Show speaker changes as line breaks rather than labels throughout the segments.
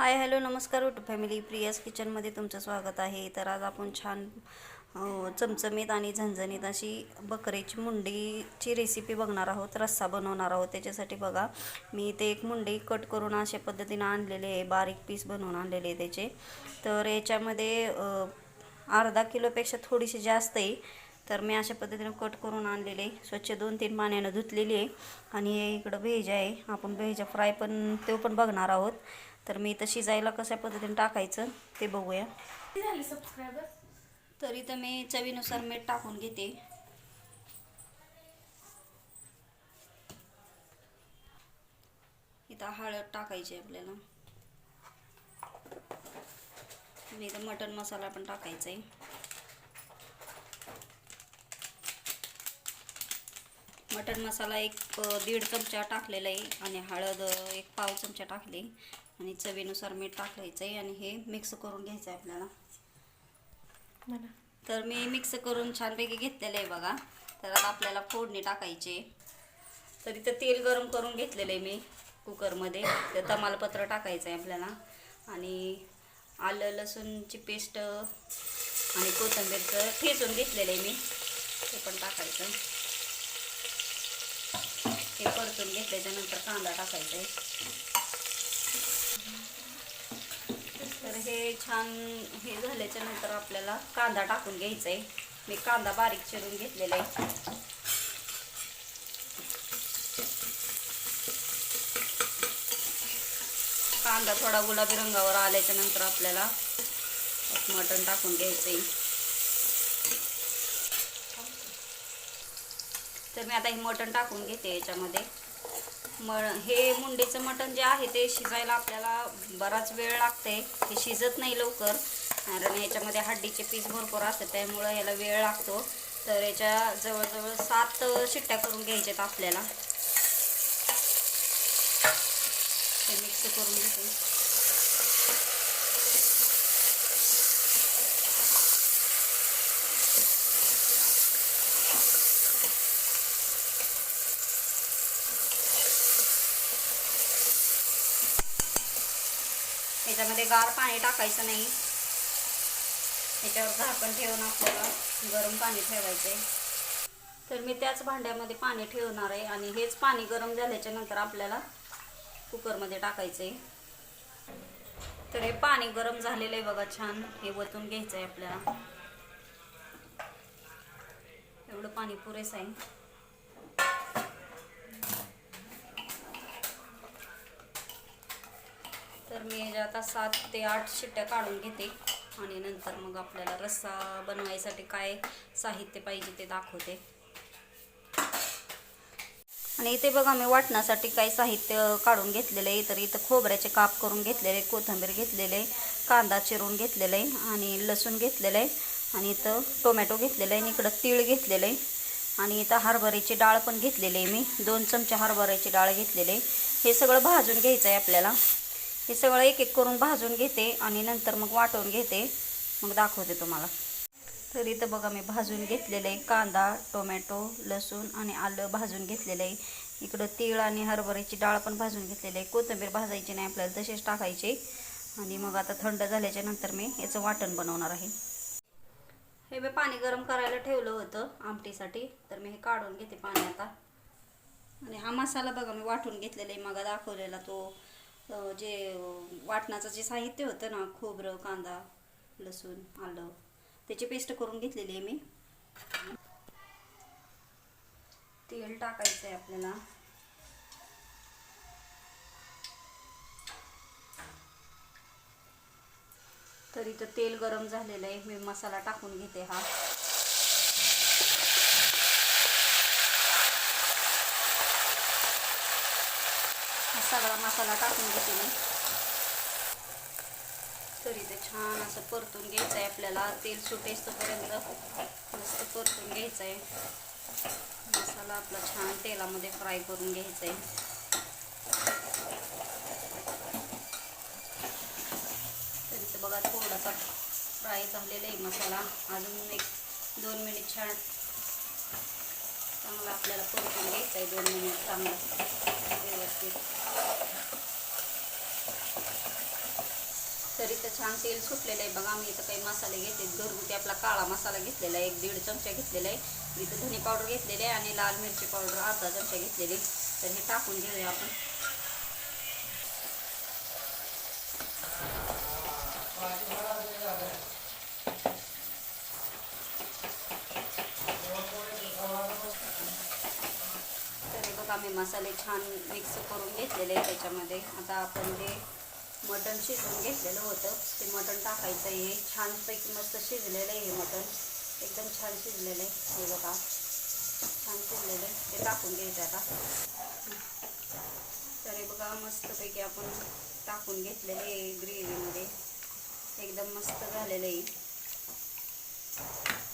Hi hello नमस्कार उट family. Priya's किचनमध्ये तुमचं स्वागत आहे. तर आज आपण छान चमचमीत आणि झणझणीत अशी बकरीची मुंडीची रेसिपी बघणार आहोत रस्सा बनवणार आहोत. त्याच्यासाठी बघा मी इथे एक मुंडी कट करून अशा पद्धतीनं आणलेले आहे. बारीक पीस बनवून आणलेले आहे त्याचे. तर याच्यामध्ये अर्धा किलोपेक्षा थोडीशी जास्त आहे. तर मी अशा पद्धतीनं कट करून आणलेले आहे. स्वच्छ दोन तीन पाण्यानं धुतलेली आहे. आणि हे इकडं भेजा आहे. आपण भेजा फ्राय पण तो पण बघणार आहोत. तर मी इथं शिजायला कशा पद्धतीने टाकायचं ते बघूया. तर इथं मी चवीनुसार मीठ टाकून घेते. इथं हळद टाकायची आपल्याला. आणि इथं मटन मसाला पण टाकायचा आहे. मटन मसाला एक दीड चमचा टाकलेला आहे आणि हळद एक पाव चमचा टाकली आणि चवीनुसार मीठ टाकायचं आहे आणि हे मिक्स करून घ्यायचं आहे आपल्याला. तर मी मिक्स करून छानपैकी घेतलेलं आहे बघा. तर आता आपल्याला फोडणी टाकायची तर इथं तेल गरम करून घेतलेलं आहे मी कुकरमध्ये. तर तमालपत्र टाकायचं आहे आपल्याला. आणि आलं लसूणची पेस्ट आणि कोथिंबीरचं ठेचून घेतलेलं आहे मी. ते पण टाकायचं. हे परतून घेतल्याच्यानंतर कांदा टाकायचा आहे तर हे छान हे झाल्याच्यानंतर आपल्याला कांदा टाकून घ्यायचा आहे मी कांदा बारीक चिरून घेतलेला आहे. कांदा थोडा गुलाबी रंगावर आल्याच्यानंतर आपल्याला मटण टाकून घ्यायचं आहे तर मी आता हे मटण टाकून घेते याच्यामध्ये. म हे मुंडीचं मटण जे आहे ते शिजायला आपल्याला बराच वेळ लागते. हे शिजत नाही लवकर. कारण याच्यामध्ये हड्डीचे पीस भरपूर असतात त्यामुळं याला वेळ लागतो. तर याच्या जवळजवळ सात शिट्ट्या करून घ्यायच्यात आपल्याला. मिक्स करून घेते याच्यामध्ये गार पाणी टाकायचं नाही. त्याच्यावर झाकण ठेवून आपल्याला गरम पाणी ठेवायचं आहे तर मी त्याच भांड्यामध्ये पाणी ठेवणार आहे आणि हेच पाणी गरम झाल्याच्यानंतर आपल्याला कुकरमध्ये टाकायचं आहे तर हे पाणी गरम झालेलं आहे बघा छान. हे वतून घ्यायचं आहे आपल्याला. एवढं पाणी पुरेसं आहे. तर मी ह्याच्या आता सात ते आठ शिट्ट्या काढून घेते. आणि नंतर मग आपल्याला रस्सा बनवायसाठी काय साहित्य पाहिजे ते दाखवते. आणि इथे बघा मी वाटण्यासाठी काही साहित्य काढून घेतलेलं आहे. तर इथं खोबऱ्याचे काप करून घेतलेले कोथिंबीर घेतलेले आहे कांदा चिरून घेतलेला आहे आणि लसूण घेतलेलं आहे. आणि इथं टोमॅटो घेतलेलं आहे आणि इकडं तीळ घेतलेलं आहे. आणि इथं हरभऱ्याची डाळ पण घेतलेली आहे मी. दोन चमचे हरभऱ्याची डाळ घेतलेली आहे. हे सगळं भाजून घ्यायचं आहे आपल्याला. हे सगळं एक एक करून भाजून घेते आणि नंतर मग वाटून घेते. मग दाखवते तुम्हाला. तर इथं बघा मी भाजून घेतलेलं आहे. कांदा टोमॅटो लसूण आणि आलं भाजून घेतलेलं आहे. इकडं तीळ आणि हरभऱ्याची डाळ पण भाजून घेतलेली आहे. कोथिंबीर भाजायची नाही आपल्याला तसेच टाकायचे. आणि मग आता थंड झाल्याच्यानंतर मी याचं वाटण बनवणार आहे. हे मी पाणी गरम करायला ठेवलं होतं आमटीसाठी. तर मी हे काढून घेते पाणी आता. आणि हा मसाला बघा मी वाटून घेतलेला आहे. मग दाखवलेला तो जे वाटणाचं जे साहित्य होतं ना खोबरं कांदा लसूण आलं त्याची पेस्ट करून घेतलेली आहे मी. तेल टाकायचं आहे आपल्याला. तर इथं तेल गरम झालेलं आहे. मी मसाला टाकून घेते हा. सगळा मसाला टाकून घेते मी. तरी ते छान असं परतून घ्यायचं आहे आपल्याला. तेल सुटेस्तोपर्यंत मस्त परतून घ्यायचं आहे मसाला आपला छान तेलामध्ये फ्राय करून घ्यायचा आहे तर बघा थोडासा फ्राय झालेला आहे मसाला. अजून एक दोन मिनिट छान चांगला आपल्याला परतून घ्यायचा आहे दोन मिनिट चांगला. व्यवस्थित तरी तर छान तेल सुटलेलं आहे. बघा आम्ही इथं काही मसाले घेतले घरगुती आपला काळा मसाला घेतलेला आहे. एक दीड चमचा घेतलेला आहे. इथं धने पावडर घेतलेली आहे आणि लाल मिरची पावडर अर्धा चमचा घेतलेली तर हे टाकून घेऊया आपण. आम्ही मसाले छान मिक्स करून घेतलेले आहे त्याच्यामध्ये. आता आपण जे मटण शिजवून घेतलेलं होतं ते मटण टाकायचं आहे. हे छानपैकी मस्त शिजलेलं आहे हे मटण. एकदम छान शिजलेलं आहे. हे बघा. छान शिजलेलं आहे. ते टाकून घ्यायचं आता. तर हे बघा मस्तपैकी आपण टाकून घेतलेले आहे ग्रेव्हीमध्ये. एकदम मस्त झालेलं आहे.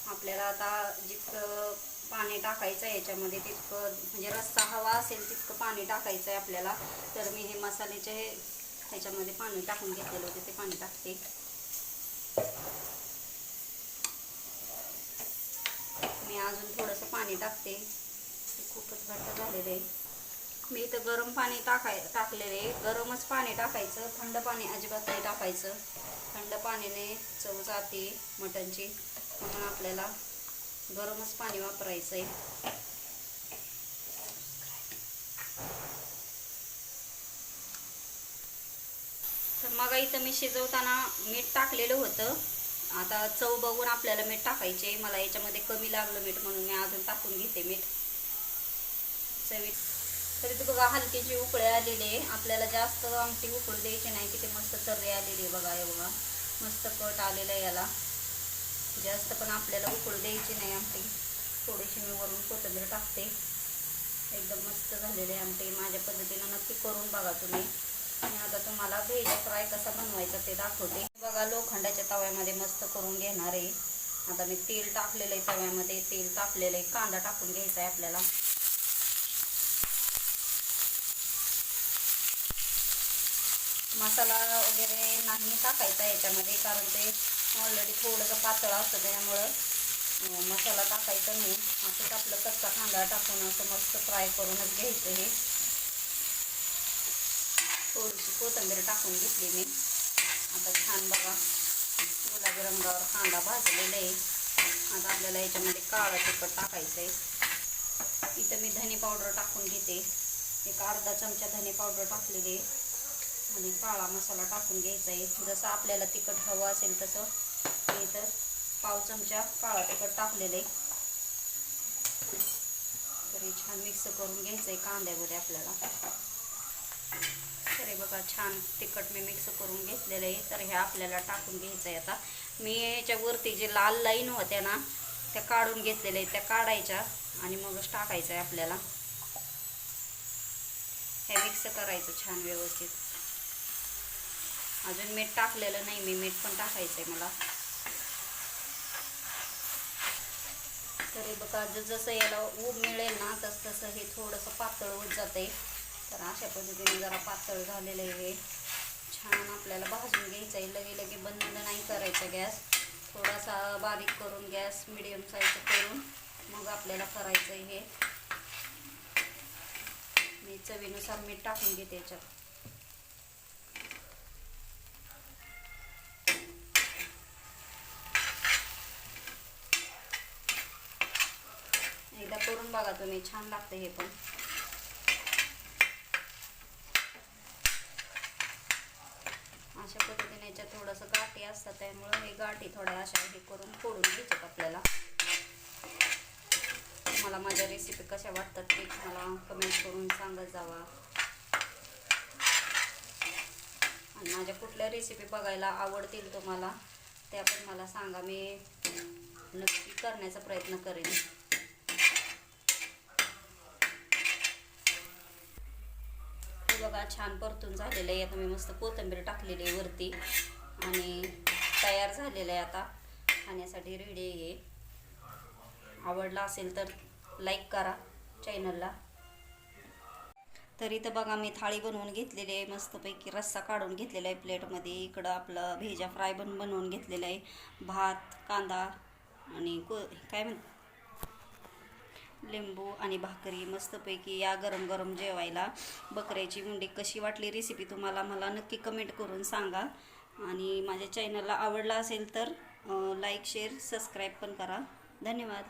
आपल्याला आता जितकं पाणी टाकायचं आहे याच्यामध्ये तितकं म्हणजे रस्सा हवा असेल तितकं पाणी टाकायचं आहे आपल्याला. तर मी हे मसाल्याचे हे ह्याच्यामध्ये पाणी टाकून घेतलेलं होते ते पाणी टाकते. मी अजून थोडंसं पाणी टाकते. खूपच घट्ट झालेलं आहे. मी इथं गरम पाणी टाकाय टाकलेले आहे. गरमच पाणी टाकायचं थंड पाणी अजिबात नाही टाकायचं. थंड पाण्याने चव जाते मटणची म्हणून आपल्याला गरमच पाणी वापरायचं आहे तर मग इथं मी शिजवताना मीठ टाकलेलं होतं. आता चव बघून आपल्याला मीठ टाकायचे मला याच्यामध्ये कमी लागलं मीठ म्हणून मी अजून टाकून घेते मीठ. चवी. तरी ते बघा हलकीची उकळे आलेले आपल्याला जास्त आमटी उकळू द्यायची नाही. की ते मस्त तर्रे आलेली आहे बघा हे बघा. मस्त कट आलेलं आहे याला. जास्त पण आपल्याला उकळू द्यायची नाही आमटी. थोडीशी मी वरून कोथिंबीर टाकते. एकदम मस्त झालेली आहे आमटी. माझ्या पद्धतीनं नक्की करून बघा तुम्ही. आणि आता तुम्हाला भेजा फ्राय कसा बनवायचा ते दाखवते. बघा लोखंडाच्या तव्यामध्ये मस्त करून घेणार आहे. आता मी तेल टाकलेलं आहे तव्यामध्ये. तेल तापलेलं आहे. कांदा टाकून घ्यायचा आहे आपल्याला. मसाला वगैरे नाही टाकायचा याच्यामध्ये कारण ते ऑलरेडी थोडंसं पातळ असतं त्यामुळं मसाला टाकायचा नाही. असंच आपलं कच्चा कांदा टाकून असं मस्त फ्राय करूनच घ्यायचं हे. थोडीशी कोथिंबीर टाकून घेतली मी. आता छान बघा गुलाबी रंगावर कांदा भाजलेला आहे. आता आपल्याला याच्यामध्ये काळं तिखट टाकायचं आहे. इथं मी धने पावडर टाकून घेते. एक अर्धा चमचा धने पावडर टाकलेली आहे. आणि काळा मसाला टाकून घ्यायचा आहे. जसं आपल्याला तिखट हवं असेल तसं मी इथं पाव चमचा काळा तिखट टाकलेलं. आहे तरी छान मिक्स करून घ्यायचं आहे कांद्यामध्ये आपल्याला. तरी बघा छान तिखट मी मिक्स करून घेतलेलं आहे. तर हे आपल्याला टाकून घ्यायचं आहे आता. मी याच्यावरती जे लाल लाईन होत्या ना त्या काढून घेतलेल्या आहेत. त्या काढायच्या आणि मगच टाकायचं आहे आपल्याला. हे मिक्स करायचं छान व्यवस्थित. अजून मीठ टाकलेलं नाही मी मीठ पण टाकायचं आहे मला. तरी बघा जसं याला ऊब मिळेल ना तस तसं हे थोडंसं पातळ होत जाते. तर अशा पद्धतीने जरा पातळ झालेलं आहे हे. छान आपल्याला भाजून घ्यायचं आहे. लगे लगे बंद नाही करायचा गॅस. थोडासा बारीक करून गॅस मिडियम साईज करून मग आपल्याला करायचं आहे हे. मी चवीनुसार मीठ टाकून घेते याच्यात. एकदा करून बघा तुम्ही छान लागतं हे पण. अशा पद्धतीने याच्या थोडंसं गाठी असतात त्यामुळं हे गाठी थोड्या अशा हे करून फोडून घ्यायच्यात आपल्याला. मला माझ्या रेसिपी कशा वाटतात ते मला कमेंट करून सांगत जावा. आणि माझ्या कुठल्या रेसिपी बघायला आवडतील तुम्हाला त्या पण मला सांगा मी नक्की करण्याचा प्रयत्न करेन. बघा छान परतून झालेलं आहे. आता मी मस्त कोथिंबीर टाकलेली आहे वरती. आणि तयार झालेलं आहे आता. खाण्यासाठी रेडी आहे आवडला असेल तर लाईक करा चॅनलला तर इथं बघा मी थाळी बनवून घेतलेली आहे. मस्तपैकी रस्सा काढून घेतलेला आहे प्लेटमध्ये. इकडं आपलं भेजा फ्राय पण बनवून घेतलेलं आहे. भात कांदा आणि को काय म्हणतात लिंबू आणि भाकरी मस्तपैकी या गरम गरम जेवायला. बकऱ्याची मुंडी कशी वाटली रेसिपी तुम्हाला मला नक्की कमेंट करून सांगा. आणि माझ्या चॅनलला आवडला असेल तर लाईक शेअर सबस्क्राईब पण करा. धन्यवाद.